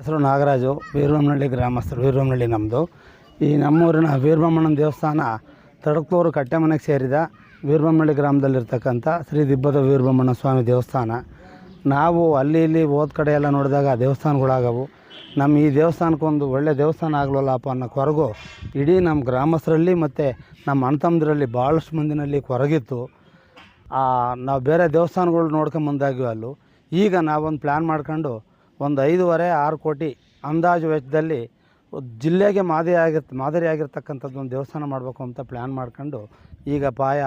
ಹೆಸರು ನಾಗರಾಜು ವೀರಬ್ರಹ್ಮನಹಳ್ಳಿ ಗ್ರಾಮಸ್ಥರು ವೀರಬ್ರಹ್ಮನಹಳ್ಳಿ ನಮ್ಮದು ಈ ನಮ್ಮೂರಿನ ವೀರಬ್ರಹ್ಮಣ್ಣನ ದೇವಸ್ಥಾನ ತಡಕ್ಲೂರು ಕಟ್ಟೆಮನೆಗೆ ಸೇರಿದ ವೀರಬ್ರಹ್ಮಳ್ಳಿ ಗ್ರಾಮದಲ್ಲಿರ್ತಕ್ಕಂಥ ಶ್ರೀ ದಿಬ್ಬದ ವೀರಬ್ರಹ್ಮಣ್ಣ ಸ್ವಾಮಿ ದೇವಸ್ಥಾನ. ನಾವು ಅಲ್ಲಿ ಇಲ್ಲಿ ಹೋದ ಕಡೆ ಎಲ್ಲ ನೋಡಿದಾಗ ದೇವಸ್ಥಾನಗಳಾಗವು. ನಮ್ಮ ಈ ದೇವಸ್ಥಾನಕ್ಕೊಂದು ಒಳ್ಳೆಯ ದೇವಸ್ಥಾನ ಆಗಲಲ್ಲಪ್ಪ ಅನ್ನೋ ಕೊರಗು ಇಡೀ ನಮ್ಮ ಗ್ರಾಮಸ್ಥರಲ್ಲಿ ಮತ್ತು ನಮ್ಮ ಅಣ್ತಮ್ಮದ್ರಲ್ಲಿ ಭಾಳಷ್ಟು ಮಂದಿನಲ್ಲಿ ಕೊರಗಿತ್ತು. ನಾವು ಬೇರೆ ದೇವಸ್ಥಾನಗಳು ನೋಡ್ಕೊಂಬಂದಾಗ್ಯೂ ಅಲ್ಲೂ. ಈಗ ನಾವೊಂದು ಪ್ಲ್ಯಾನ್ ಮಾಡ್ಕೊಂಡು ಒಂದು ಐದೂವರೆ, ಆರು ಕೋಟಿ ಅಂದಾಜು ವೆಚ್ಚದಲ್ಲಿ ಜಿಲ್ಲೆಗೆ ಮಾದರಿ ಆಗಿರ್, ಮಾದರಿ ಆಗಿರ್ತಕ್ಕಂಥದ್ದು ಒಂದು ದೇವಸ್ಥಾನ ಮಾಡಬೇಕು ಅಂತ ಪ್ಲ್ಯಾನ್ ಮಾಡ್ಕೊಂಡು ಈಗ ಪಾಯ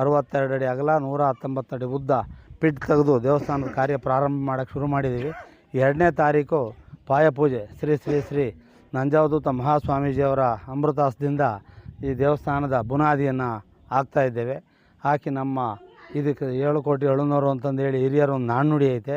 ಅರವತ್ತೆರಡು ಅಡಿ ಅಗಲ, ನೂರ ಹತ್ತೊಂಬತ್ತು ಅಡಿ ಉದ್ದ ಪಿಟ್ ತೆಗೆದು ದೇವಸ್ಥಾನದ ಕಾರ್ಯ ಪ್ರಾರಂಭ ಮಾಡೋಕ್ಕೆ ಶುರು ಮಾಡಿದ್ದೀವಿ ಎರಡನೇ ತಾರೀಕು ಪಾಯ ಪೂಜೆ. ಶ್ರೀ ಶ್ರೀ ಶ್ರೀ ನಂಜಾವಧೂತ ಮಹಾಸ್ವಾಮೀಜಿಯವರ ಅಮೃತಾಸದಿಂದ ಈ ದೇವಸ್ಥಾನದ ಬುನಾದಿಯನ್ನು ಹಾಕ್ತಾಯಿದ್ದೇವೆ ಹಾಕಿ ನಮ್ಮ ಇದಕ್ಕೆ ಏಳು ಕೋಟಿ ಏಳುನೂರು ಅಂತಂದೇಳಿ ಹಿರಿಯರು ಒಂದು ನಾಣ್ಣುಡಿ ಐತೆ.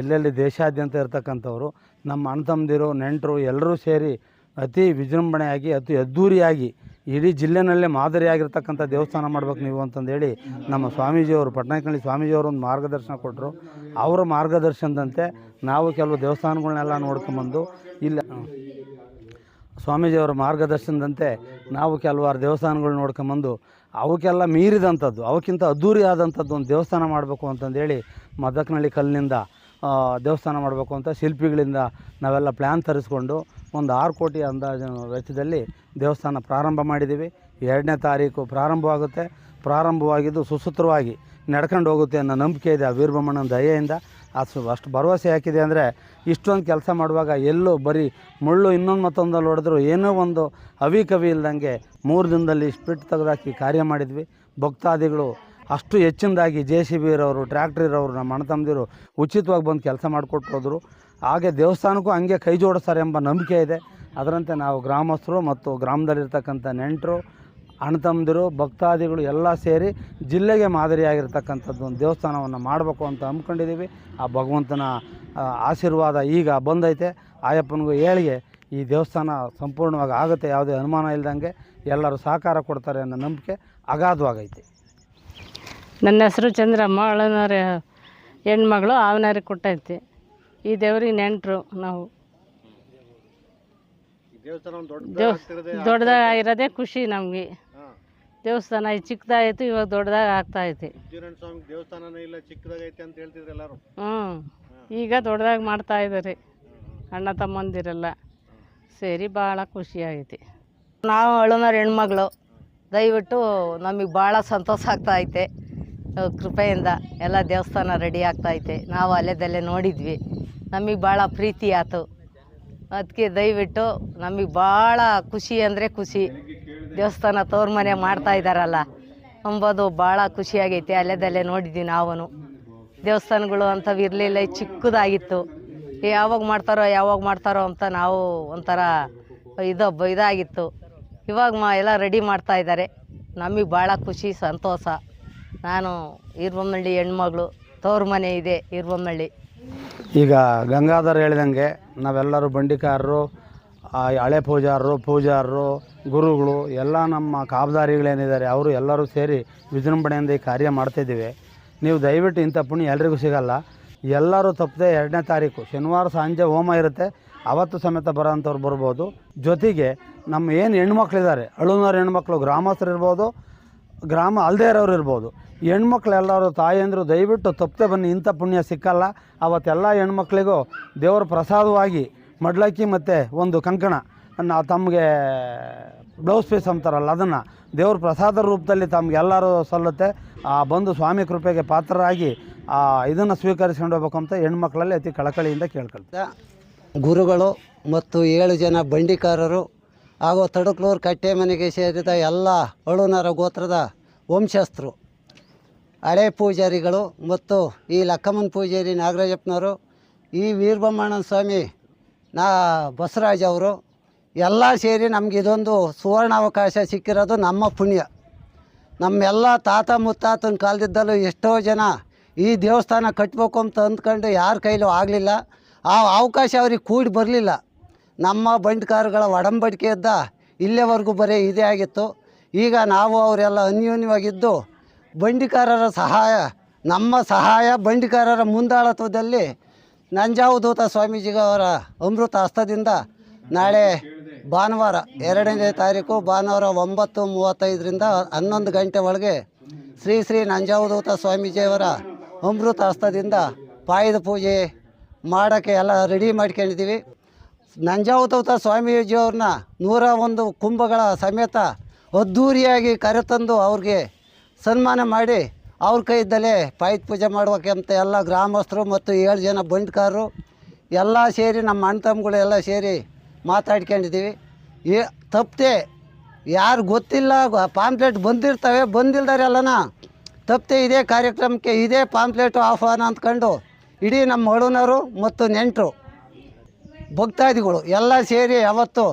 ಎಲ್ಲೆಲ್ಲಿ ದೇಶಾದ್ಯಂತ ಇರ್ತಕ್ಕಂಥವ್ರು, ನಮ್ಮ ಅಣ್ಣ ತಮ್ಮದಿರು ನೆಂಟರು ಎಲ್ಲರೂ ಸೇರಿ ಅತಿ ವಿಜೃಂಭಣೆಯಾಗಿ, ಅತಿ ಅದ್ದೂರಿಯಾಗಿ ಇಡೀ ಜಿಲ್ಲೆನಲ್ಲೇ ಮಾದರಿಯಾಗಿರ್ತಕ್ಕಂಥ ದೇವಸ್ಥಾನ ಮಾಡ್ಬೇಕು ನೀವು ಅಂತಂದೇಳಿ ನಮ್ಮ ಸ್ವಾಮೀಜಿಯವರು, ಪಟ್ನಾಯಕನಹಳ್ಳಿ ಸ್ವಾಮೀಜಿಯವರು ಒಂದು ಮಾರ್ಗದರ್ಶನ ಕೊಟ್ಟರು ಅವರ ಮಾರ್ಗದರ್ಶನದಂತೆ ನಾವು ಕೆಲವು ದೇವಸ್ಥಾನಗಳನ್ನೆಲ್ಲ ನೋಡ್ಕೊಂಬಂದು ಇಲ್ಲ, ಸ್ವಾಮೀಜಿಯವರ ಮಾರ್ಗದರ್ಶನದಂತೆ ನಾವು ಕೆಲವಾರು ದೇವಸ್ಥಾನಗಳು ನೋಡ್ಕೊಂಬಂದು ಅವಕ್ಕೆಲ್ಲ ಮೀರಿದಂಥದ್ದು, ಅವಕ್ಕಿಂತ ಅದ್ಧೂರಿಯಾದಂಥದ್ದು ಒಂದು ದೇವಸ್ಥಾನ ಮಾಡಬೇಕು ಅಂತಂದೇಳಿ ಮದಕನಹಳ್ಳಿ ಕಲ್ಲಿನಿಂದ ದೇವಸ್ಥಾನ ಮಾಡಬೇಕು ಅಂತ ಶಿಲ್ಪಿಗಳಿಂದ ನಾವೆಲ್ಲ ಪ್ಲ್ಯಾನ್ ತರಿಸ್ಕೊಂಡು ಒಂದು ಆರು ಕೋಟಿ ಅಂದಾಜು ವೆಚ್ಚದಲ್ಲಿ ದೇವಸ್ಥಾನ ಪ್ರಾರಂಭ ಮಾಡಿದ್ದೀವಿ. ಎರಡನೇ ತಾರೀಕು ಪ್ರಾರಂಭವಾಗುತ್ತೆ. ಪ್ರಾರಂಭವಾಗಿದ್ದು ಸುಸೂತ್ರವಾಗಿ ನಡ್ಕೊಂಡು ಹೋಗುತ್ತೆ ಅನ್ನೋ ನಂಬಿಕೆ ಇದೆ ಆ ದಯೆಯಿಂದ. ಅಷ್ಟು ಅಷ್ಟು ಭರವಸೆ ಹಾಕಿದೆ ಅಂದರೆ ಇಷ್ಟೊಂದು ಕೆಲಸ ಮಾಡುವಾಗ ಎಲ್ಲೂ ಬರೀ ಮುಳ್ಳು ಇನ್ನೊಂದು ಮತ್ತೊಂದಲ್ಲಿ ಹೊಡೆದ್ರು ಏನೋ ಒಂದು ಅವಿ ಕವಿ ಇಲ್ದಂಗೆ ಮೂರು ದಿನದಲ್ಲಿ ಸ್ಪಿಟ್ ತೆಗೆದಾಕಿ ಕಾರ್ಯ ಮಾಡಿದ್ವಿ. ಭಕ್ತಾದಿಗಳು ಅಷ್ಟು ಹೆಚ್ಚಿನದಾಗಿ ಜೆ ಸಿ ಬಿ ಇರೋರು ಟ್ರ್ಯಾಕ್ಟ್ರ್ ಇರೋರು ನಮ್ಮ ಅಣ್ಣ ತಮ್ಮದಿರು ಉಚಿತವಾಗಿ ಬಂದು ಕೆಲಸ ಮಾಡಿಕೊಟ್ಟು ಹೋದರು. ಹಾಗೆ ದೇವಸ್ಥಾನಕ್ಕೂ ಹಂಗೆ ಕೈ ಜೋಡಿಸ್ತಾರೆ ಎಂಬ ನಂಬಿಕೆ ಇದೆ. ಅದರಂತೆ ನಾವು ಗ್ರಾಮಸ್ಥರು ಮತ್ತು ಗ್ರಾಮದಲ್ಲಿರ್ತಕ್ಕಂಥ ನೆಂಟರು, ಅಣ್ಣತಮ್ಮದಿರು, ಭಕ್ತಾದಿಗಳು ಎಲ್ಲ ಸೇರಿ ಜಿಲ್ಲೆಗೆ ಮಾದರಿಯಾಗಿರ್ತಕ್ಕಂಥದ್ದು ಒಂದು ದೇವಸ್ಥಾನವನ್ನು ಮಾಡಬೇಕು ಅಂತ ಅಂದ್ಕೊಂಡಿದ್ದೀವಿ. ಆ ಭಗವಂತನ ಆಶೀರ್ವಾದ ಈಗ ಬಂದೈತೆ. ಆಯಪ್ಪನಿಗೂ ಏಳಿಗೆ ಈ ದೇವಸ್ಥಾನ ಸಂಪೂರ್ಣವಾಗಿ ಆಗುತ್ತೆ, ಯಾವುದೇ ಅನುಮಾನ ಇಲ್ದಂಗೆ ಎಲ್ಲರೂ ಸಹಕಾರ ಕೊಡ್ತಾರೆ ಅನ್ನೋ ನಂಬಿಕೆ ಅಗಾಧವಾಗೈತೆ. ನನ್ನ ಹೆಸರು ಚಂದ್ರಮ್ಮ ಅಳನವ್ರ ಹೆಣ್ಮಗಳು ಆವನಾರಿ ಕೊಟ್ಟೈತಿ. ಈ ದೇವ್ರಿಗೆ ನೆಂಟರು ನಾವು. ದೇವ್ ದೊಡ್ಡದಾಗಿರೋದೇ ಖುಷಿ ನಮಗೆ. ದೇವಸ್ಥಾನ ಈ ಚಿಕ್ಕದಾಯಿತು ಇವಾಗ ದೊಡ್ಡದಾಗ ಆಗ್ತಾ ಐತಿ. ಸ್ವಾಮಿ ದೇವಸ್ಥಾನನೇ ಇಲ್ಲ ಚಿಕ್ಕದಾಗೈತೆ ಅಂತ ಹೇಳ್ತಿದ್ರು ಎಲ್ಲರೂ. ಹ್ಞೂ ಈಗ ದೊಡ್ಡದಾಗಿ ಮಾಡ್ತಾ ಇದ್ದಾರೆ ಅಣ್ಣ ತಮ್ಮಂದಿರೆಲ್ಲ. ಸೇರಿ ಭಾಳ ಖುಷಿ ಆಗೈತಿ. ನಾವು ಅಳುನವ್ರ ಹೆಣ್ಮಗಳು ದಯವಿಟ್ಟು ನಮಗೆ ಭಾಳ ಸಂತೋಷ ಆಗ್ತಾ ಐತೆ. ಕೃಪೆಯಿಂದ ಎಲ್ಲ ದೇವಸ್ಥಾನ ರೆಡಿ ಆಗ್ತಾ ಐತೆ. ನಾವು ಅಲ್ಲೇದಲ್ಲೇ ನೋಡಿದ್ವಿ. ನಮಗೆ ಭಾಳ ಪ್ರೀತಿ ಆಯ್ತು ಅದಕ್ಕೆ ದಯವಿಟ್ಟು ನಮಗೆ ಭಾಳ ಖುಷಿ ಅಂದರೆ ಖುಷಿ. ದೇವಸ್ಥಾನ ತೋರ್ ಮನೆ ಮಾಡ್ತಾ ಇದ್ದಾರಲ್ಲ ಅಂಬೋದು ಭಾಳ ಖುಷಿಯಾಗೈತೆ ಅಲ್ಲೇದಲ್ಲೇ ನೋಡಿದ್ವಿ ನಾವು ದೇವಸ್ಥಾನಗಳು ಅಂಥವು ಇರಲಿಲ್ಲ, ಚಿಕ್ಕದಾಗಿತ್ತು. ಯಾವಾಗ ಮಾಡ್ತಾರೋ ಯಾವಾಗ ಮಾಡ್ತಾರೋ ಅಂತ ನಾವು ಒಂಥರ ಇದು, ಇದಾಗಿತ್ತು. ಇವಾಗ ಮಾ ಎಲ್ಲ ರೆಡಿ ಮಾಡ್ತಾ ಇದ್ದಾರೆ ನಮಗೆ ಭಾಳ ಖುಷಿ, ಸಂತೋಷ. ನಾನು ಈರ್ಬೊಮ್ಮನಹಳ್ಳಿ ಹೆಣ್ಮಗಳು, ತವ್ರ ಮನೆ ಇದೆ ಈರ್ಬೊಮ್ಮನಹಳ್ಳಿ ಈಗ ಗಂಗಾಧರ್ ಹೇಳಿದಂಗೆ ನಾವೆಲ್ಲರೂ ಬಂಡಿಕಾರರು ಹಳೆ ಪೂಜಾರರು ಪೂಜಾರರು, ಗುರುಗಳು, ಎಲ್ಲ ನಮ್ಮ ಕಾಬ್ದಾರಿಗಳೇನಿದ್ದಾರೆ, ಅವರು ಎಲ್ಲರೂ ಸೇರಿ ವಿಜೃಂಭಣೆಯಿಂದ ಈ ಕಾರ್ಯ ಮಾಡ್ತಿದ್ದೀವಿ. ನೀವು ದಯವಿಟ್ಟು ಇಂಥ ಪುಣ್ಯ ಎಲ್ರಿಗೂ ಸಿಗಲ್ಲ. ಎಲ್ಲರೂ ತಪ್ಪದೆ ಎರಡನೇ ತಾರೀಕು, ಶನಿವಾರ ಸಂಜೆ ಹೋಮ ಇರುತ್ತೆ. ಅವತ್ತು ಸಮೇತ ಬರೋಂಥವ್ರು ಬರ್ಬೋದು. ಜೊತೆಗೆ ನಮ್ಮ ಏನು ಹೆಣ್ಮಕ್ಳಿದ್ದಾರೆ, ಅಳುನವ್ರ ಹೆಣ್ಮಕ್ಳು, ಗ್ರಾಮಸ್ಥರು ಇರ್ಬೋದು, ಗ್ರಾಮ ಅಲ್ಲದೇ ಇರೋರು ಇರ್ಬೋದು. ಹೆಣ್ಮಕ್ಳು ಎಲ್ಲರೂ ತಾಯಂದರು ದಯವಿಟ್ಟು ತಪ್ಪದೆ ಬನ್ನಿ, ಇಂಥ ಪುಣ್ಯ ಸಿಕ್ಕಲ್ಲ. ಅವತ್ತೆಲ್ಲ ಹೆಣ್ಮಕ್ಳಿಗೂ ದೇವರ ಪ್ರಸಾದವಾಗಿ ಮಡ್ಲಕ್ಕಿ ಮತ್ತು ಒಂದು ಕಂಕಣ ತಮಗೆ ಬ್ಲೌಸ್ ಪೀಸ್ ಅಂತಾರಲ್ಲ, ಅದನ್ನು ದೇವ್ರ ಪ್ರಸಾದ ರೂಪದಲ್ಲಿ ತಮಗೆಲ್ಲರೂ ಸಲ್ಲುತ್ತೆ. ಆ ಬಂದು ಸ್ವಾಮಿ ಕೃಪೆಗೆ ಪಾತ್ರರಾಗಿ, ಆ ಇದನ್ನು ಸ್ವೀಕರಿಸ್ಕೊಂಡು ಹೋಗ್ಬೇಕು ಅಂತ ಹೆಣ್ಮಕ್ಳಲ್ಲಿ ಅತಿ ಕಳಕಳಿಯಿಂದ ಕೇಳ್ಕೊಳ್ತಾರೆ ಗುರುಗಳು ಮತ್ತು ಏಳು ಜನ ಬಂಡಿಕಾರರು ಹಾಗೂ ತಡಕ್ಲೂರು ಕಟ್ಟೆ ಮನೆಗೆ ಸೇರಿದ ಎಲ್ಲ ಅಳುನರ ಗೋತ್ರದ ವಂಶಸ್ಥರು ಹಳೆ ಪೂಜಾರಿಗಳು ಮತ್ತು ಈ ಲಕ್ಕಮ್ಮನ ಪೂಜಾರಿ ನಾಗರಾಜಪ್ಪನವರು, ಈ ವೀರಬಮ್ಮನ ಸ್ವಾಮಿ, ನಾ ಬಸವರಾಜ್ ಅವರು, ಎಲ್ಲ ಸೇರಿ ನಮ್ಗೆ ಇದೊಂದು ಸುವರ್ಣಾವಕಾಶ ಸಿಕ್ಕಿರೋದು ನಮ್ಮ ಪುಣ್ಯ. ನಮ್ಮೆಲ್ಲ ತಾತ ಮುತ್ತಾತನ ಕಾಲದಿದ್ದಲ್ಲೂ ಎಷ್ಟೋ ಜನ ಈ ದೇವಸ್ಥಾನ ಕಟ್ಟಬೇಕು ಅಂತ ಅಂದ್ಕೊಂಡು ಯಾರ ಕೈಲೂ ಆಗಲಿಲ್ಲ. ಆ ಅವಕಾಶ ಅವ್ರಿಗೆ ಕೂಡಿ ಬರಲಿಲ್ಲ. ನಮ್ಮ ಬಂಡ್ಕಾರಗಳ ಒಡಂಬಡಿಕೆಯಿಂದ ಇಲ್ಲಿವರೆಗೂ ಬರೀ ಇದೇ ಆಗಿತ್ತು. ಈಗ ನಾವು ಅವರೆಲ್ಲ ಅನ್ಯೋನ್ಯವಾಗಿದ್ದು ಬಂಡಿಕಾರರ ಸಹಾಯ, ನಮ್ಮ ಸಹಾಯ ಬಂಡಿಕಾರರ ಮುಂದಾಳತ್ವದಲ್ಲಿ ನಂಜಾವಧೂತ ಸ್ವಾಮೀಜಿಗವರ ಅಮೃತ ಹಸ್ತದಿಂದ ನಾಳೆ ಭಾನುವಾರ ಎರಡನೇ ತಾರೀಕು ಭಾನುವಾರ ಒಂಬತ್ತು ಮೂವತ್ತೈದರಿಂದ ಹನ್ನೊಂದು ಗಂಟೆ ಒಳಗೆ ಶ್ರೀ ಶ್ರೀ ನಂಜಾವಧೂತ ಸ್ವಾಮೀಜಿಯವರ ಅಮೃತ ಹಸ್ತದಿಂದ ಪಾಯದ ಪೂಜೆ ಮಾಡೋಕ್ಕೆ ಎಲ್ಲ ರೆಡಿ ಮಾಡ್ಕೊಂಡಿದ್ದೀವಿ. ನಂಜಾವಧೂತ ಸ್ವಾಮೀಜಿಯವ್ರನ್ನ ನೂರ ಒಂದು ಕುಂಭಗಳ ಸಮೇತ ಅದ್ಧೂರಿಯಾಗಿ ಕರೆತಂದು ಅವ್ರಿಗೆ ಸನ್ಮಾನ ಮಾಡಿ ಅವ್ರ ಕೈಯಿಂದಲೇ ಪಾಯಿತ್ ಪೂಜೆ ಮಾಡ್ಬೇಕಂತ ಎಲ್ಲ ಗ್ರಾಮಸ್ಥರು ಮತ್ತು ಏಳು ಜನ ಬಂಡ್ಕಾರರು ಎಲ್ಲ ಸೇರಿ ನಮ್ಮ ಅಣ್ಣ ತಮ್ಮಗಳೆಲ್ಲ ಸೇರಿ ಮಾತಾಡ್ಕೊಂಡಿದ್ದೀವಿ. ಏ, ತಪ್ಪದೆ ಯಾರು ಗೊತ್ತಿಲ್ಲ ಪಾಂಪ್ಲೆಟ್ ಬಂದಿರ್ತವೆ ಬಂದಿಲ್ದಾರೆಲ್ಲನ ತಪ್ಪದೆ ಇದೇ ಕಾರ್ಯಕ್ರಮಕ್ಕೆ ಇದೇ ಪಾಂಪ್ಲೆಟು ಆಹ್ವಾನ ಅಂದ್ಕೊಂಡು ಇಡೀ ನಮ್ಮ ಹೊಳನವರು ಮತ್ತು ನೆಂಟರು, ಭಕ್ತಾದಿಗಳು ಎಲ್ಲ ಸೇರಿ ಯಾವತ್ತು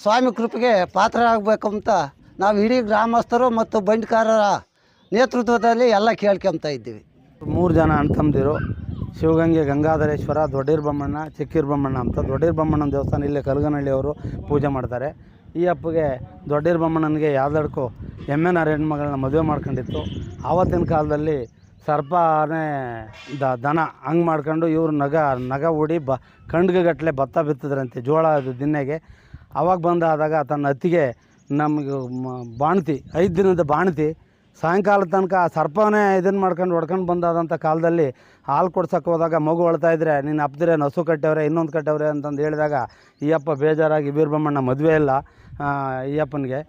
ಸ್ವಾಮಿ ಕೃಪೆಗೆ ಪಾತ್ರರಾಗಬೇಕು ಅಂತ ನಾವು ಇಡೀ ಗ್ರಾಮಸ್ಥರು ಮತ್ತು ಬಂಡ್ಕಾರರ ನೇತೃತ್ವದಲ್ಲಿ ಎಲ್ಲ ಕೇಳ್ಕೊತಾ ಇದ್ದೀವಿ. ಮೂರು ಜನ ಅಣ್ಣ ತಮ್ಮದಿರು ಶಿವಗಂಗೆ, ಗಂಗಾಧರೇಶ್ವರ ದೊಡ್ಡೀರ್ ಬೊಮ್ಮಣ್ಣ ಚಿಕ್ಕೀರ್ ಬೊಮ್ಮಣ್ಣ ಅಂತ. ದೊಡ್ಡೀರ್ ಬೊಮ್ಮಣ್ಣನ ದೇವಸ್ಥಾನ ಇಲ್ಲೇ ಕಲ್ಗನಹಳ್ಳಿಯವರು ಪೂಜೆ ಮಾಡ್ತಾರೆ. ಈ ಅಪ್ಪಗೆ ದೊಡ್ಡೀರ್ ಬೊಮ್ಮಣ್ಣನಿಗೆ ಎನ್ ಆರ್ ಹೆಣ್ಮಗಳನ್ನ ಮದುವೆ ಮಾಡ್ಕೊಂಡಿತ್ತು. ಆವತ್ತಿನ ಕಾಲದಲ್ಲಿ ಸರ್ಪನೇ ದ, ದನ ಹಂಗೆ ಮಾಡ್ಕೊಂಡು ಇವರು ನಗ ನಗ ಹೂಡಿ ಬ ಗಟ್ಟಲೆ ಭತ್ತ ಬಿತ್ತಿದ್ರಂತೆ ಜೋಳ ಅದು ದಿನ್ನೆಗೆ. ಅವಾಗ ಬಂದಾದಾಗ ತನ್ನ ಅತ್ತಿಗೆ ನಮಗೆ ಬಾಣ್ತಿ, ಐದು ದಿನದ ಬಾಣ್ತಿ ಸಾಯಂಕಾಲ ತನಕ ಆ ಸರ್ಪನೇ ಇದನ್ನು ಮಾಡ್ಕೊಂಡು ಹೊಡ್ಕೊಂಡು ಬಂದಾದಂಥ ಕಾಲದಲ್ಲಿ ಹಾಲು ಕೊಡ್ಸೋಕೆ ಹೋದಾಗ ಮಗು ಅಳ್ತಾ ಇದ್ರೆ, ನೀನು ಅಪ್ಪದ್ರೆ ನಸು ಕಟ್ಟವ್ರೆ, ಇನ್ನೊಂದು ಕಟ್ಟವ್ರೆ ಅಂತಂದು ಹೇಳಿದಾಗ ಈ ಅಪ್ಪ ಬೇಜಾರಾಗಿ ಬೀರ್ಬಮ್ಮಣ್ಣ ಮದುವೆ ಇಲ್ಲ. ಈ ಅಪ್ಪನಿಗೆ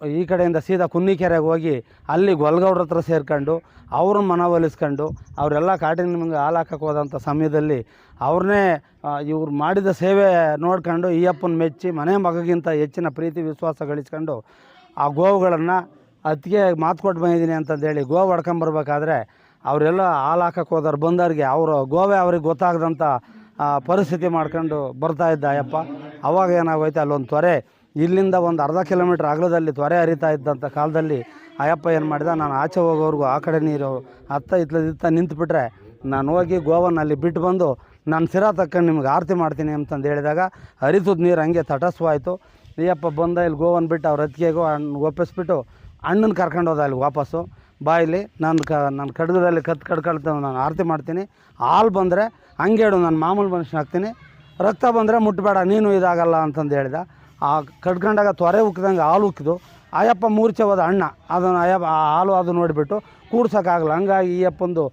ಈ ಕಡೆಯಿಂದ ಸೀದಾ ಕುನ್ನಿಕೆರೆಗೆ ಹೋಗಿ ಅಲ್ಲಿ ಗೊಲ್ಗೌಡ್ರ ಹತ್ರ ಸೇರ್ಕೊಂಡು ಅವ್ರನ್ನ ಮನವೊಲಿಸ್ಕೊಂಡು ಅವರೆಲ್ಲ ಕಾಟಿನ ನಿಮ್ಗೆ ಹಾಲು ಹಾಕಕ್ಕೆ ಹೋದಂಥ ಸಮಯದಲ್ಲಿ ಅವ್ರನ್ನೇ ಇವ್ರು ಮಾಡಿದ ಸೇವೆ ನೋಡ್ಕೊಂಡು ಈ ಅಪ್ಪನ ಮೆಚ್ಚಿ ಮನೆ ಮಗಗಿಂತ ಹೆಚ್ಚಿನ ಪ್ರೀತಿ ವಿಶ್ವಾಸ ಗಳಿಸ್ಕೊಂಡು ಆ ಗೋವುಗಳನ್ನು ಅದಕ್ಕೆ ಮಾತು ಕೊಟ್ಟು ಬಂದಿದ್ದೀನಿ ಅಂತಂದೇಳಿ ಗೋವು ಹೊಡ್ಕೊಂಬರ್ಬೇಕಾದ್ರೆ ಅವರೆಲ್ಲ ಹಾಲು ಹಾಕಕ್ಕೆ ಹೋದವ್ರು ಬಂದವ್ರಿಗೆ ಅವರು ಗೋವೆ ಅವ್ರಿಗೆ ಗೊತ್ತಾಗದಂಥ ಪರಿಸ್ಥಿತಿ ಮಾಡ್ಕೊಂಡು ಬರ್ತಾ ಇದ್ದ ಅಯ್ಯಪ್ಪ. ಅವಾಗ ಏನಾಗೋಯ್ತು, ಅಲ್ಲೊಂದು ತೊರೆ ಇಲ್ಲಿಂದ ಒಂದು ಅರ್ಧ ಕಿಲೋಮೀಟ್ರ್ ಅಗಲದಲ್ಲಿ ತೊರೆ ಹರಿತಾ ಇದ್ದಂಥ ಕಾಲದಲ್ಲಿ ಅಯ್ಯಪ್ಪ ಏನು ಮಾಡಿದ, ನಾನು ಆಚೆ ಹೋಗೋವ್ರಿಗೂ ಆ ಕಡೆ ನೀರು ಅತ್ತ ಇತ್ತ ನಿಂತುಬಿಟ್ರೆ ನಾನು ಹೋಗಿ ಗೋವನ್ನು ಅಲ್ಲಿ ಬಿಟ್ಟು ಬಂದು ನಾನು ಸಿರ ತಕ್ಕಂಡು ನಿಮ್ಗೆ ಆರತಿ ಮಾಡ್ತೀನಿ ಅಂತಂದು ಹೇಳಿದಾಗ ಹರಿತದ ನೀರು ಹಂಗೆ ತಟಸ್ವಾಯಿತು. ಅಯ್ಯಪ್ಪ ಬಂದ ಇಲ್ಲಿ ಗೋವನ್ನು ಬಿಟ್ಟು ಅವ್ರ ಅತ್ತಿಗೆಗೂ ಒಪ್ಪಿಸ್ಬಿಟ್ಟು ಅಣ್ಣನ ಕರ್ಕೊಂಡು ಹೋದ ಅಲ್ಲಿ ವಾಪಸ್ಸು. ಬಾಯಲ್ಲಿ ನಾನು ಕ, ನಾನು ಕಡ್ಗದಲ್ಲಿ ಕತ್ ಕಡ್ಕೊಳ್ತಾ ನಾನು ಆರತಿ ಮಾಡ್ತೀನಿ. ಹಾಲು ಬಂದರೆ ಹಂಗೆ ಹೇಳು, ನಾನು ಮಾಮೂಲು ಮನುಷ್ಯನ ಹಾಕ್ತೀನಿ ರಕ್ತ ಬಂದರೆ ಮುಟ್ಟಬೇಡ ನೀನು ಇದಾಗಲ್ಲ ಅಂತಂದು ಹೇಳಿದ. ಆ ಕಡ್ಕೊಂಡಾಗ ತೊರೆ ಉಕ್ಕಿದಂಗೆ ಹಾಲು ಉಕ್ಕಿದು ಅಯ್ಯಪ್ಪ ಮೂರ್ಛೆ ಹೋದ ಅಣ್ಣ, ಅದನ್ನು ಅಯ್ಯಪ್ಪ, ಆ ಹಾಲು ಅದು ನೋಡಿಬಿಟ್ಟು ಕೂಡ್ಸೋಕ್ಕಾಗಲ್ಲ. ಹಂಗಾಗಿ ಈ ಅಪ್ಪಂದು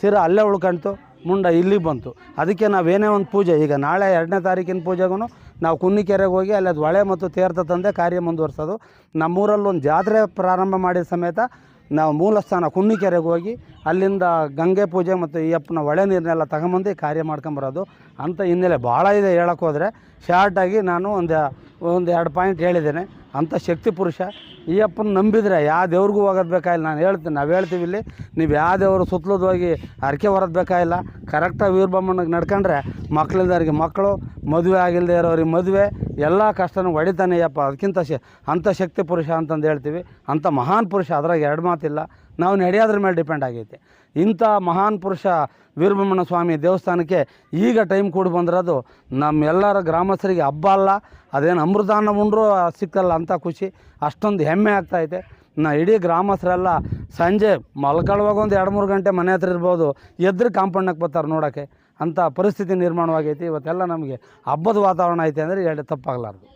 ಸಿರ ಅಲ್ಲೇ ಉಳ್ಕಂತು ಮುಂಡ ಇಲ್ಲಿಗೆ ಬಂತು. ಅದಕ್ಕೆ ನಾವೇನೇ ಒಂದು ಪೂಜೆ, ಈಗ ನಾಳೆ ಎರಡನೇ ತಾರೀಕಿನ ಪೂಜೆಗೂ ನಾವು ಕುನ್ನಿಕೆರೆಗೆ ಹೋಗಿ ಅಲ್ಲಿ ಅದು ಹೊಳೆ ಮತ್ತು ತೀರ್ಥ ತಂದೆ ಕಾರ್ಯ ಮುಂದುವರ್ಸೋದು. ನಮ್ಮೂರಲ್ಲಿ ಒಂದು ಜಾತ್ರೆ ಪ್ರಾರಂಭ ಮಾಡಿದ ಸಮೇತ ನಾವು ಮೂಲ ಸ್ಥಾನ ಕುನ್ನಿಕೆರೆಗೆ ಹೋಗಿ ಅಲ್ಲಿಂದ ಗಂಗೆ ಪೂಜೆ ಮತ್ತು ಈ ಅಪ್ಪನ ಹೊಳೆ ನೀರನ್ನೆಲ್ಲ ತಗೊಂಬಂದು ಕಾರ್ಯ ಮಾಡ್ಕೊಂಬರೋದು. ಅಂಥ ಹಿನ್ನೆಲೆ ಭಾಳ ಇದೆ ಹೇಳೋಕ್ಕೋದ್ರೆ ಶಾರ್ಟಾಗಿ ನಾನು ಒಂದು ಒಂದು ಎರಡು ಪಾಯಿಂಟ್ ಹೇಳಿದ್ದೇನೆ. ಅಂಥ ಶಕ್ತಿ ಪುರುಷ. ಈ ಅಪ್ಪನ ನಂಬಿದರೆ ಯಾವ ದೇವ್ರಿಗೂ ಹೋಗೋದು ಬೇಕಾಗಿಲ್ಲ. ನಾನು ಹೇಳ್ತೀನಿ, ನಾವು ಹೇಳ್ತೀವಿ ಇಲ್ಲಿ, ನೀವು ಯಾವ ದೇವರು ಸುತ್ತಲದು ಹೋಗಿ ಹರಕೆ ಹೊರೋದು ಬೇಕಾಗಿಲ್ಲ. ಕರೆಕ್ಟಾಗಿ ವೀರಬಮ್ಮನಿಗೆ ನಡ್ಕೊಂಡ್ರೆ ಮಕ್ಕಳಿಲ್ದವ್ರಿಗೆ ಮಕ್ಕಳು, ಮದುವೆ ಆಗಿಲ್ಲದೆ ಇರೋರಿಗೆ ಮದುವೆ, ಎಲ್ಲ ಕಷ್ಟನೂ ಹೊಡಿತಾನೆ ಯಪ್ಪ ಅದಕ್ಕಿಂತ ಶ, ಅಂಥ ಶಕ್ತಿ ಪುರುಷ ಅಂತಂದು ಹೇಳ್ತೀವಿ. ಅಂಥ ಮಹಾನ್ ಪುರುಷ, ಅದ್ರಾಗ ಎರಡು ಮಾತಿಲ್ಲ. ನಾವು ನಡೆಯೋದ್ರ ಮೇಲೆ ಡಿಪೆಂಡ್ ಆಗೈತೆ. ಇಂಥ ಮಹಾನ್ ಪುರುಷ ವೀರಭ್ರಮಣ ಸ್ವಾಮಿ ದೇವಸ್ಥಾನಕ್ಕೆ ಈಗ ಟೈಮ್ ಕೂಡಿ ಬಂದಿರೋದು. ನಮ್ಮೆಲ್ಲರ ಗ್ರಾಮಸ್ಥರಿಗೆ ಹಬ್ಬ ಅಲ್ಲ, ಅದೇನು ಅಮೃತಾನ್ನ ಉಂಡ್ರು ಸಿಕ್ಕಲ್ಲ ಅಂತ ಖುಷಿ. ಅಷ್ಟೊಂದು ಹೆಮ್ಮೆ ಆಗ್ತಾಯಿದೆ ನಾ ಇಡೀ ಗ್ರಾಮಸ್ಥರೆಲ್ಲ ಸಂಜೆ ಮಲ್ಕೊಳ್ಳುವಾಗ ಒಂದು ಎರಡು ಮೂರು ಗಂಟೆ ಮನೆ ಹತ್ರ ಇರ್ಬೋದು, ಎದ್ರು ಕಾಂಪೌಂಡಕ್ಕೆ ಬರ್ತಾರೆ ನೋಡೋಕ್ಕೆ ಅಂಥ ಪರಿಸ್ಥಿತಿ ನಿರ್ಮಾಣವಾಗೈತಿ. ಇವತ್ತೆಲ್ಲ ನಮಗೆ ಹಬ್ಬದ ವಾತಾವರಣ ಐತೆ ಅಂದರೆ ಹೇಳಿ ತಪ್ಪಾಗಲಾರ್ದು.